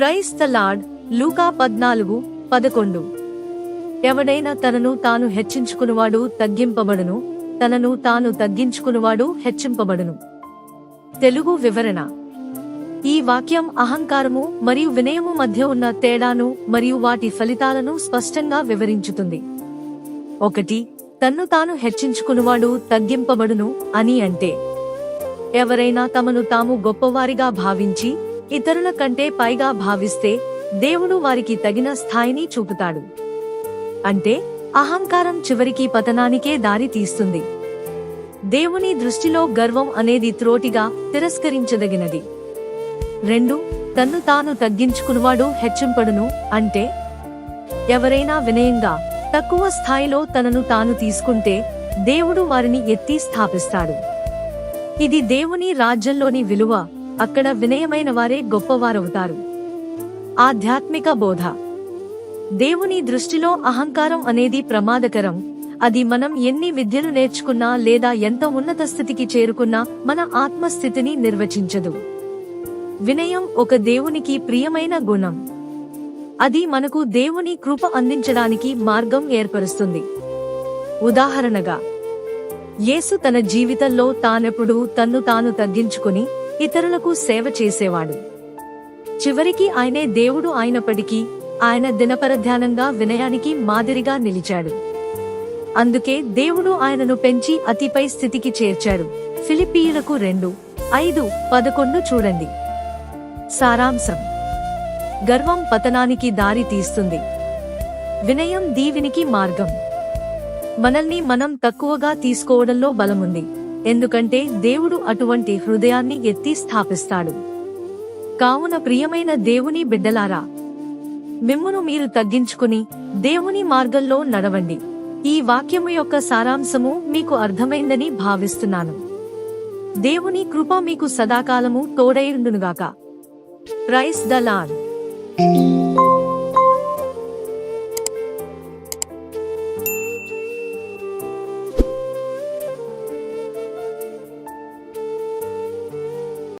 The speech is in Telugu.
క్రైస్త లార్డ్ లూకా పద్నాలుగు పదకొండు. ఎవడైనా తనను తాను హెచ్చించుకునివాడు తగ్గింపబడును తనను తాను తగ్గించుకునివాడు హెచ్చింపబడును. తెలుగు వివరణ. ఈ వాక్యం అహంకారము మరియు వినయము మధ్య ఉన్న తేడాను మరియు వాటి ఫలితాలను స్పష్టంగా వివరించుతుంది. ఒకటి తన్ను తాను హెచ్చించుకునివాడు తగ్గింపబడును అని అంటే ఎవరైనా తమను తాము గొప్పవారిగా భావించి ఇతరుల కంటే పైగా భావిస్తే దేవుడు వారికి తగిన స్థాయిని చూపుతాడు. అంటే అహంకారం చివరికి పతనానికే దారి తీస్తుంది. దేవుని దృష్టిలో గర్వం అనేది త్రోటిగా తిరస్కరించదగినది. రెండు తన్ను తాను తగ్గించుకునివాడు హెచ్చింపడును అంటే ఎవరైనా వినయంగా తక్కువ స్థాయిలో తనను తాను తీసుకుంటే దేవుడు వారిని ఎత్తి స్థాపిస్తాడు. ఇది దేవుని రాజ్యంలోని విలువ అక్కడ వినయమైన వారే గొప్పవారవుతారు. ఆధ్యాత్మిక బోధ. దేవుని దృష్టిలో అహంకారం అనేది ప్రమాదకరం. అది మనం ఎన్ని విద్యలు నేర్చుకున్నా లేదా ఎంత ఉన్నత స్థితికి చేరుకున్నా మన ఆత్మస్థితిని నిర్వచించదు. వినయం ఒక దేవునికి ప్రియమైన గుణం. అది మనకు దేవుని కృప అందించడానికి మార్గం ఏర్పరుస్తుంది. ఉదాహరణగా యేసు తన జీవితంలో తానెప్పుడు తన్ను తాను తగ్గించుకుని ఇతరులకు సేవ చేసేవాడు. చివరికి ఆయనే దేవుడు అయినప్పటికీ ఆయన దినపరధ్యానంగా వినయానికి మాదిరిగా నిలిచాడు. అందుకే దేవుడు ఆయనను పెంచి అతిపై స్థితికి చేర్చాడు. ఫిలిప్పీయులకు రెండు ఐదు పదకొండు చూడండి. సారాంశం. గర్వం పతనానికి దారి తీస్తుంది. వినయం దీవినికి మార్గం. మనల్ని మనం తక్కువగా తీసుకోవడంలో బలముంది. ఎందుకంటే దేవుడు అటువంటి హృదయాన్ని ఎత్తి స్థాపిస్తాడు. కావున ప్రియమైన దేవుని బిడ్డలారా మిమ్మును మీరు తగ్గించుకుని దేవుని మార్గంలో నడవండి. ఈ వాక్యము యొక్క సారాంశము మీకు అర్థమైందని భావిస్తున్నాను. దేవుని కృప మీకు సదాకాలము తోడైండునుగాక ప్రైస్ ద లార్డ్.